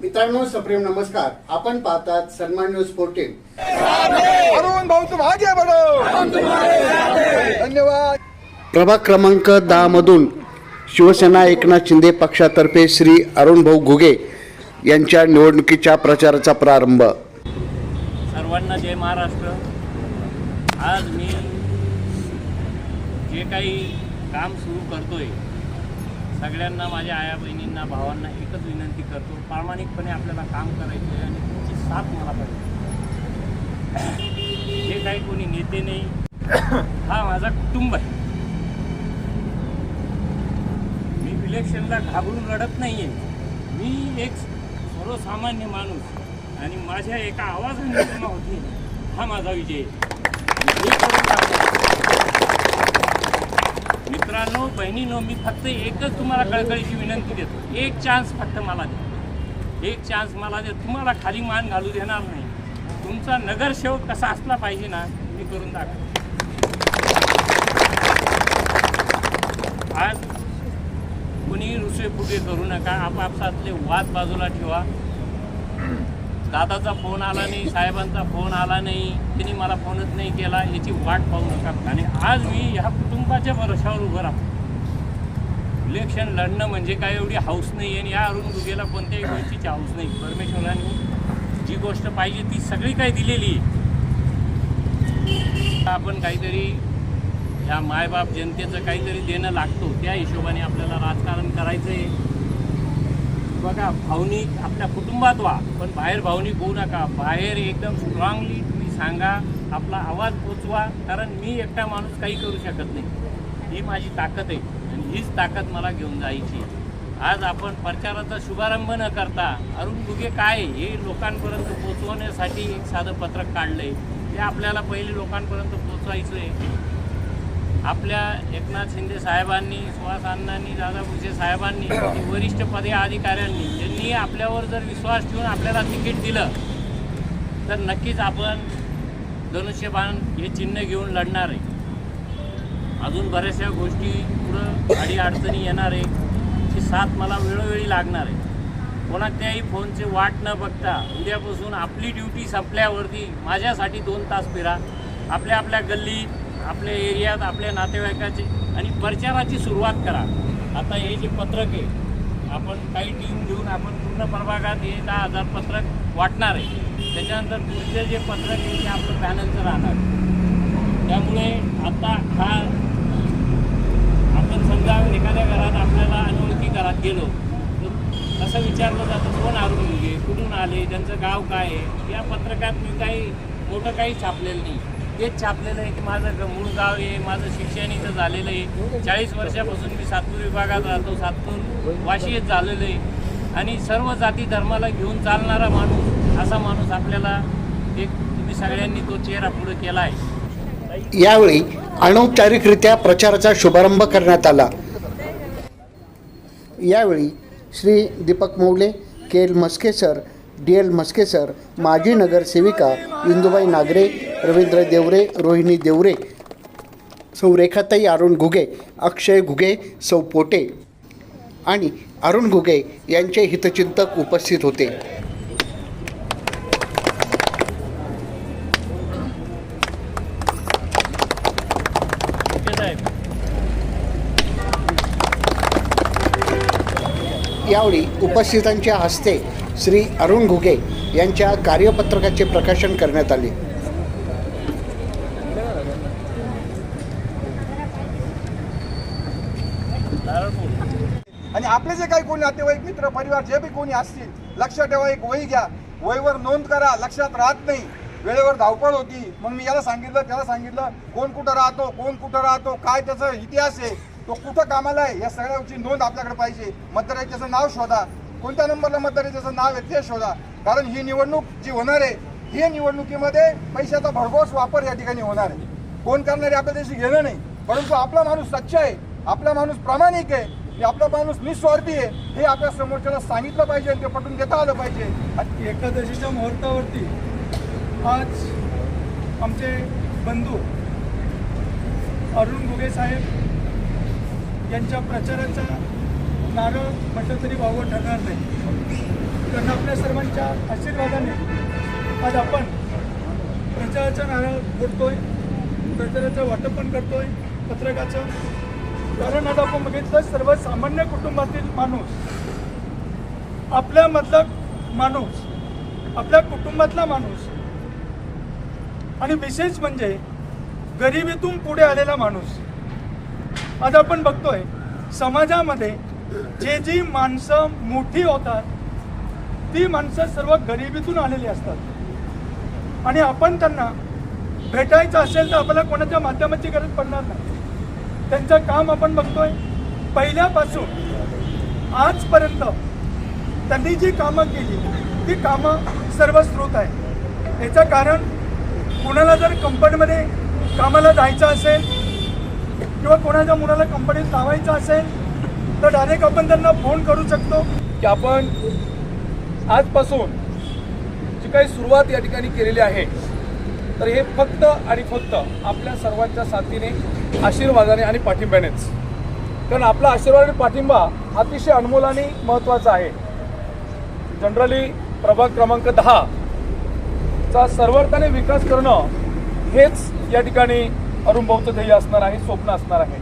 मित्रांनो सप्रेम नमस्कार. आपण पाहतात सन्मान न्यूज फोर्टीन अरुण भाऊ तुम आगे बढ़ो धन्यवाद. प्रभाग क्रमांक दहा मधून शिवसेना एकनाथ शिंदे पक्षातर्फे श्री अरुण भाऊ घुगे यांच्या निवडणुकीच्या प्रचाराचा प्रारंभ. सर्वांना जय महाराष्ट्र. आज मी जे काही काम सुरू करतोय सगळ्यांना माझ्या आया बहिणींना भावांना एकच विनंती करतो प्रामाणिकपणे आपल्याला काम करायचं आहे आणि तुमची साथ मला पाहिजे. जे काही कोणी नेते नाही. हा माझा कुटुंब आहे. मी इलेक्शनला घाबरून रडत नाही आहे मी एक सर्वसामान्य माणूस आणि माझ्या एका आवाजाने होती. हा माझा विजय आहे. मित्रांनो बहिणीनो मी फक्त एकच तुम्हाला कळकळीची विनंती देतो. एक चान्स फक्त मला द्या. एक चान्स मला द्या. तुम्हाला खाली मान घालू देणार नाही. तुमचा नगरसेवक कसा असला पाहिजे ना मी करून दाखव. आज कुणी रुसवे फुगे करू नका. आपापसातले वाद बाजूला ठेवा. दादाचा फोन आला नाही साहेबांचा फोन आला नाही त्यांनी मला फोनच नाही केला याची वाट पाहू नका. आणि आज मी ह्या कुटुंबाच्या भरोशावर उभं राहतो. इलेक्शन लढणं म्हणजे काय? एवढी हाऊस नाही आणि या अरुण गुगेला कोणत्याही गोष्टीची हाऊस नाही. परमेश्वरांनी जी गोष्ट पाहिजे ती सगळी काही दिलेली आहे? आपण काहीतरी ह्या मायबाप जनतेचं काहीतरी देणं लागतो. त्या हिशोबाने आपल्याला राजकारण करायचं आहे बघा भावनिक आपल्या कुटुंबात व्हा पण बाहेर भावनिक होऊ नका. बाहेर एकदम स्ट्रॉंगली तुम्ही सांगा आपला आवाज पोचवा कारण मी एकटा माणूस काही करू शकत नाही. ही माझी ताकद आहे आणि हीच ताकद मला घेऊन जायची आज आपण प्रचाराचा शुभारंभ न करता अरुण गुगे काय हे लोकांपर्यंत पोचवण्यासाठी एक साधं पत्रक काढलं आहे ते आपल्याला पहिले लोकांपर्यंत पोचवायचं आहे आपल्या एकनाथ शिंदे साहेबांनी सुहास अण्णांनी दादा भुसे साहेबांनी आणि वरिष्ठ पदे अधिकाऱ्यांनी ज्यांनी आपल्यावर जर विश्वास ठेवून आपल्याला तिकीट दिलं तर नक्कीच आपण धनुष्यबाण हे चिन्ह घेऊन लढणार आहे. अजून बऱ्याचशा गोष्टी पुढं अडी अडचणी येणार आहे ती साथ मला वेळोवेळी लागणार आहे. कोणाच्याही फोनचे वाट न बघता उद्यापासून आपली ड्युटी संपल्यावरती माझ्यासाठी दोन तास फिरा. आपल्या आपल्या गल्लीत आपल्या एरियात आपल्या नातेवाईकाची आणि प्रचाराची सुरुवात करा. आता हे जे पत्रक आहे आपण काही टीम घेऊन आपण पूर्ण प्रभागात हे दहा हजार पत्रक वाटणार आहे. त्याच्यानंतर पुढचे जे पत्रक आहे ते आपलं पॅनलचं राहणार. त्यामुळे आता हा आपण समजा एखाद्या घरात आपल्याला अनोळखी घरात गेलो तर असं विचारलं जातं कोण अरुण मुलगे कुठून आले त्यांचं गाव काय आहे? या पत्रकात मी काही मोठं काही छापलेलं नाही. तेच छापलेलं आहे की माझं ग- मूळ गाव आहे माझं शिक्षण इथं झालेलं आहे. चाळीस वर्षापासून मी सातपूर विभागात राहतो सातपूर वाशी झालेलं आहे. आणि सर्व जाती धर्माला घेऊन चालणारा माणूस असा माणूस आपल्याला एक तुम्ही सगळ्यांनी तो चेहरा पुढे केला आहे. यावेळी अनौपचारिकरित्या प्रचाराचा शुभारंभ करण्यात आला. यावेळी Shri Deepak Maule K L Maske sir D L Maske sir माजी नगरसेविका इंदुबाई नागरे रवींद्र देवरे रोहिणी देवरे सौ रेखाताई अरुण घुगे अक्षय घुगे सौ पोटे आणि अरुण घुगे यांचे हितचिंतक उपस्थित होते. यावेळी उपस्थितांच्या हस्ते श्री अरुण घुगे यांच्या कार्यपत्रकाचे प्रकाशन करण्यात आले. आणि आपले जे काही कोणी नातेवाईक मित्र परिवार जे बी कोणी असतील लक्षात ठेवा एक वही घ्या. वहीवर नोंद करा लक्षात राहत नाही. वेळेवर धावपळ होती. मग मी याला सांगितलं त्याला सांगितलं कोण कुठं राहतो कोण कुठं राहतो काय त्याचा इतिहास आहे तो कुठं कामाला आहे या सगळ्याची नोंद आपल्याकडे पाहिजे. मतदार त्याचं नाव शोधा. कोणत्या नंबरला मतदार आहे त्याचं नाव आहे ते शोधा. कारण ही निवडणूक जी होणार आहे ही निवडणुकीमध्ये पैशाचा भरघोस वापर या ठिकाणी होणार आहे. कोण करणारे आपल्या देशी घेणं नाही. परंतु आपला माणूस सच्च आहे आपला माणूस प्रामाणिक आहे की आपला माणूस निस्वार्थी आहे हे आपल्या समोरच्याला सांगितलं पाहिजे आणि ते पटून घेता आलं पाहिजे. एकादशीच्या मुहूर्तावरती आज आमचे बंधू अरुण घुगे साहेब यांच्या प्रचाराचा नारळ म्हटलं तरी वावं ठरणार नाही. त्यांना आपल्या सर्वांच्या आशीर्वादाने आज आपण प्रचाराचा नारळ फोडतोय प्रचाराचं वाटप पण करतोय पत्रकाचं. कारण आज आपण बघितलं सर्वसामान्य कुटुंबातील माणूस आपल्यामधला माणूस आपल्या कुटुंबातला माणूस आणि विशेष म्हणजे गरिबीतून पुढे आलेला माणूस. आज आपण बघतोय समाजामध्ये जे जी माणसं मोठी होतात ती माणसं सर्व गरिबीतून आलेली असतात. आणि आपण त्यांना भेटायचं असेल तर आपल्याला कोणाच्या माध्यमाची गरज पडणार नाही. त्यांचं काम आपण बघतोय. पहिल्यापासून आजपर्यंत त्यांनी जी कामं केली ती कामं सर्व स्रोत आहे याचं कारण कुणाला जर कंपनीमध्ये कामाला जायचं असेल किंवा कोणाच्या मुलाला कंपनीत लावायचं असेल तर डायरेक्ट आपण त्यांना फोन करू शकतो की आपण आजपासून जी काही सुरुवात या ठिकाणी केलेली आहे तर हे फक्त आणि फक्त आपल्या सर्वांच्या साथीने आशीर्वादाने आणि पाठिंब्यानेच. कारण आपला आशीर्वाद आणि पाठिंबा अतिशय अनमोल आणि महत्त्वाचा आहे. जनरली प्रभाग क्रमांक दहा चा सर्वर्थाने विकास करणं हेच या ठिकाणी अरुण ध्येय असणार आहे स्वप्न असणार आहे.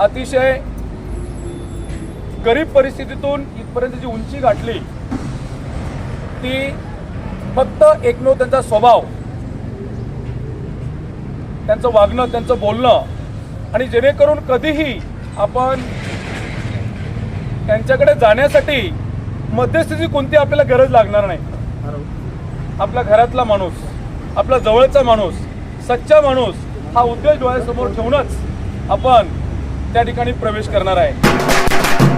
अतिशय गरीब परिस्थितीतून इथपर्यंत जी उंची गाठली ती फक्त एकमेव त्यांचा स्वभाव त्यांचं वागणं त्यांचं बोलणं आणि जेणेकरून कधीही आपण त्यांच्याकडे जाण्यासाठी मध्यस्थिती कोणती आपल्याला गरज लागणार नाही. आपल्या घरातला माणूस आपला जवळचा माणूस सच्चा माणूस हा उद्देश डोळ्यासमोर ठेवूनच आपण त्या ठिकाणी प्रवेश करणार आहे.